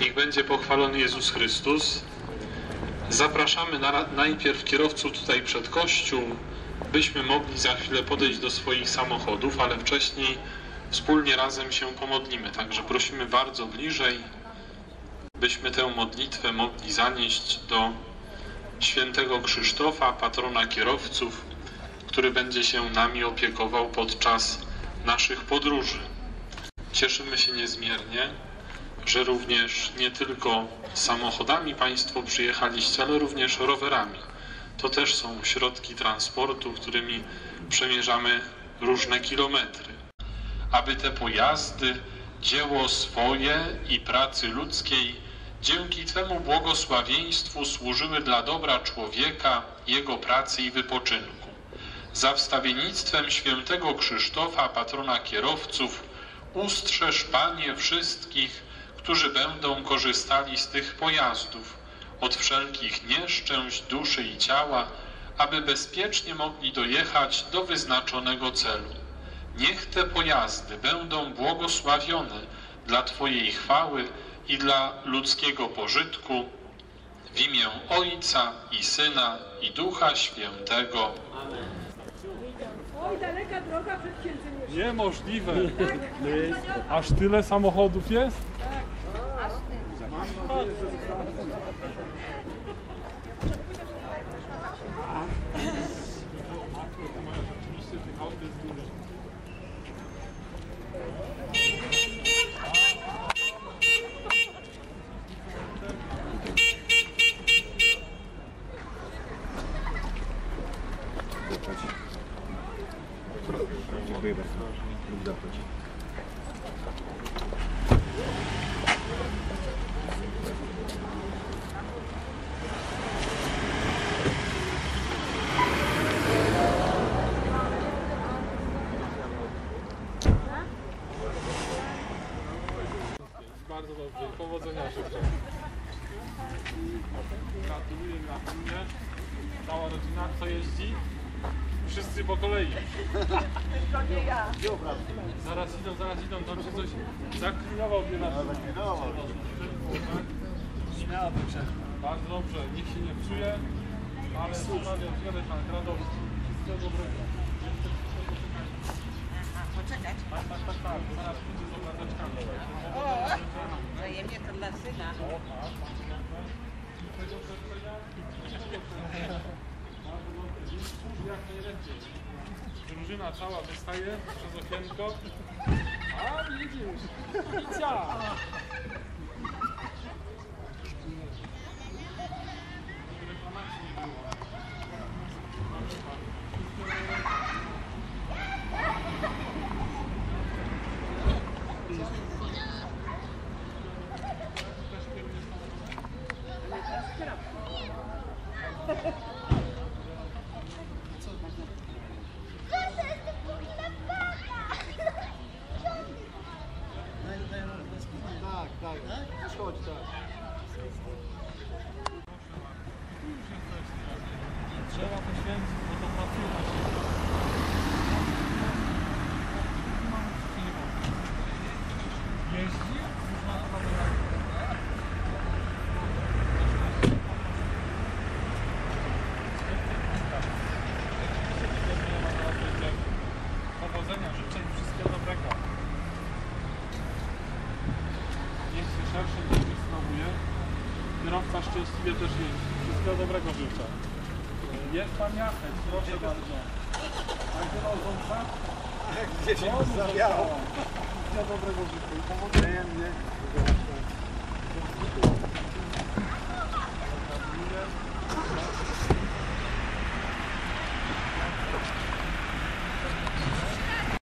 Niech będzie pochwalony Jezus Chrystus. Zapraszamy na, najpierw kierowców tutaj przed kościół, byśmy mogli za chwilę podejść do swoich samochodów, ale wcześniej wspólnie razem się pomodlimy. Także prosimy bardzo bliżej, byśmy tę modlitwę mogli zanieść do świętego Krzysztofa, patrona kierowców, który będzie się nami opiekował podczas naszych podróży. Cieszymy się niezmiernie, że również nie tylko samochodami Państwo przyjechaliście, ale również rowerami. To też są środki transportu, którymi przemierzamy różne kilometry. Aby te pojazdy, dzieło swoje i pracy ludzkiej, dzięki Twemu błogosławieństwu służyły dla dobra człowieka, jego pracy i wypoczynku. Za wstawiennictwem świętego Krzysztofa, patrona kierowców, ustrzeż Panie wszystkich, którzy będą korzystali z tych pojazdów od wszelkich nieszczęść duszy i ciała, aby bezpiecznie mogli dojechać do wyznaczonego celu. Niech te pojazdy będą błogosławione dla Twojej chwały i dla ludzkiego pożytku. W imię Ojca i Syna i Ducha Świętego. Oj, daleka droga przed jeszcze. Niemożliwe. Aż tyle samochodów jest? Dziękuję bardzo. Bóg zapłać. Bardzo dobrze. I. Cała rodzina, kto jeździ? Wszyscy po kolei. Zaraz idą, zaraz idą, tam się coś zaklinował mnie na Śmiałbym się. Bardzo dobrze, niech się nie czuje, ale słuchaj, wiele pan radość. Wszystkiego dobrego. Poczekać. Tak, tak, tak, tak, zaraz pójdzie z obrazeczkami. O, wzajemnie to dla syna. Jak najlepiej. Drużyna cała wystaje przez okienko. A widzisz, Icia! Reklamacji nie było. Tak, tak. Już chodź, tak. Trzeba poświęcić, bo to pracuje na siebie. Jeździ? Już ma sprawę Powodzenia, życzę i wszystkiego dobrego. Niech się szerszy nie sprawuje. Kierowca szczęśliwie też jeździ. Wszystkiego dobrego życzę. Jest pan Jacheć, proszę bardzo. Nagrywał ząbca? Gdzie się zawiało? Wszystkiego dobrego życzę i. Wzajemnie.